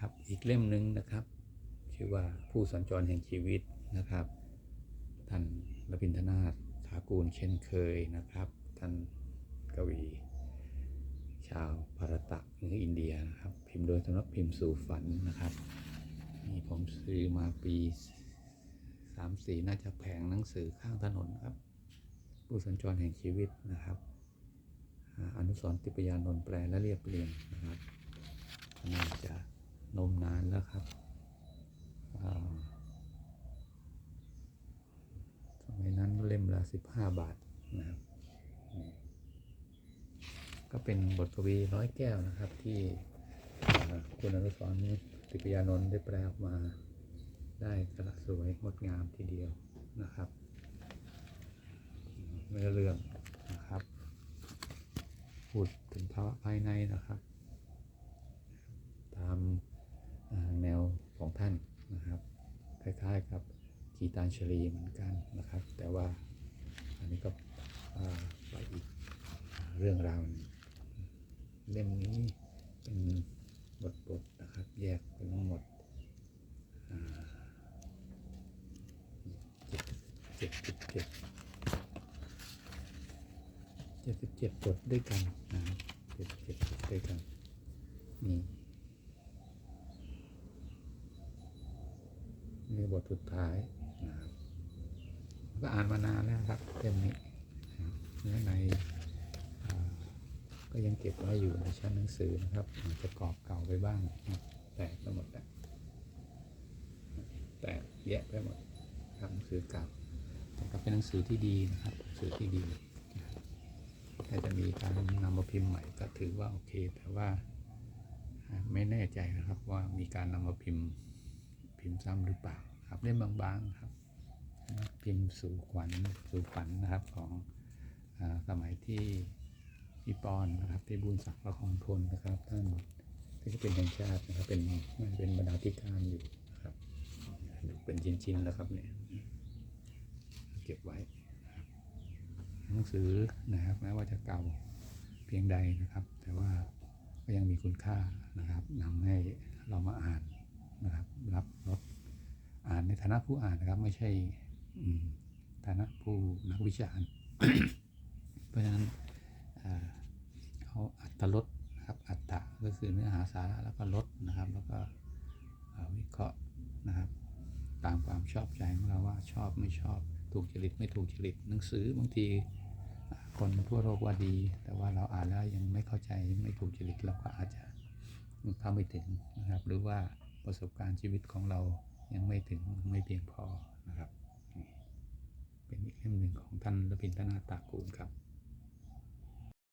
นะครับ อีกเล่มหนึ่งนะครับ ชื่อว่าผู้สัญจรแห่งชีวิตนะครับ ท่านรพินทนาถถากูลเช่นเคยนะครับ ท่านกวี ชาวภารตะเหนืออินเดียนะครับ พิมพ์โดยสำนักพิมพ์สู่ฝันนะครับนี่ผมซื้อมาปีสามสี่น่าจะแผงหนังสือข้างถนนครับ ผู้สัญจรแห่งชีวิตนะครับ อนุสรติปยานนท์แปลและเรียบเรียงนะครับ นมนานแล้วครับสมัยนั้นเล่มละสิบห้าบาทนะครับ ก็เป็นบทกวีร้อยแก้วนะครับที่คุณอนุสรติปยานนท์ได้แปลออกมา ได้สละสวยงดงามทีเดียวนะครับเนื้อเรื่องนะครับพูดถึงภาวะภายในนะครับ ตามเอ่อแนวของท่านนะครับ คล้ายๆกับกีตานชลีเหมือนกันนะครับ แต่ว่าอันนี้ก็ไปอีกเรื่องราวเล่มนี้เป็นบทบทๆนะครับ แยกเป็นทั้งหมดเจ็ดสิบเจ็ดเจ็ดสิบเจ็ดบทด้วยกันนะครับเจ็ดสิบเจ็ดบทด้วยกันนี่นี่ บทสุดท้ายนะครับก็อ่านมานานแล้วครับเล่มนี้นะครับเนื้อในก็ยังเก็บไว้อยู่ในชั้นหนังสือนะครับอาจจะกรอบเก่าไปบ้างนะแตกไปหมดแล้วแตกแยะไปหมดครับหนังสือเก่าแต่ก็เป็นหนังสือที่ดีนะครับหนังสือที่ดีถ้าจะมีการนำมาพิมพ์ใหม่ก็ถือว่าโอเค แต่ว่าไม่แน่ใจนะครับว่ามีการนำมาพิมพ์พิมพ์ซ้ำหรือเปล่า ครับเล่มบางๆครับพิมพ์สู่ขวัญสู่ฝันนะครับของอสมัยที่พี่ปอนนะครับที่บุญศักดิ์ประคองทนนะครับ ท่านที่เป็นแห่งชาตินะครับเป็นเป็นบรรณาธิการอยู่นะครับเป็นชิ้นๆแล้วครับเนี่ยเก็บไว้หนังสือนะครับแม้ว่าจะเก่าเพียงใดนะครับ แต่ว่าก็ยังมีคุณค่านะครับนำให้เรามาอ่านนะครับรับรส อ่านในฐานะผู้อ่านนะครับ ไม่ใช่ฐานะผู้นักวิจารณ์เพราะฉะนั้นเอาอัตลดนะครับอัตตะก็คือเนื้อหาสาระแล้วก็ลดนะครับ แล้วก็วิเคราะห์นะครับ ตามความชอบใจของเราว่าชอบไม่ชอบถูกจริตไม่ถูกจริตหนังสือบางทีคนทั่วโลกว่าดี แต่ว่าเราอ่านแล้วยังไม่เข้าใจไม่ถูกจริตเราก็อาจจะเข้าไม่ถึงนะครับ หรือว่าประสบการณ์ชีวิตของเรา ยังไม่ถึงไม่เพียงพอนะครับ เป็นอีกเล่มหนึ่งของท่านรพินทนาตากูลครับ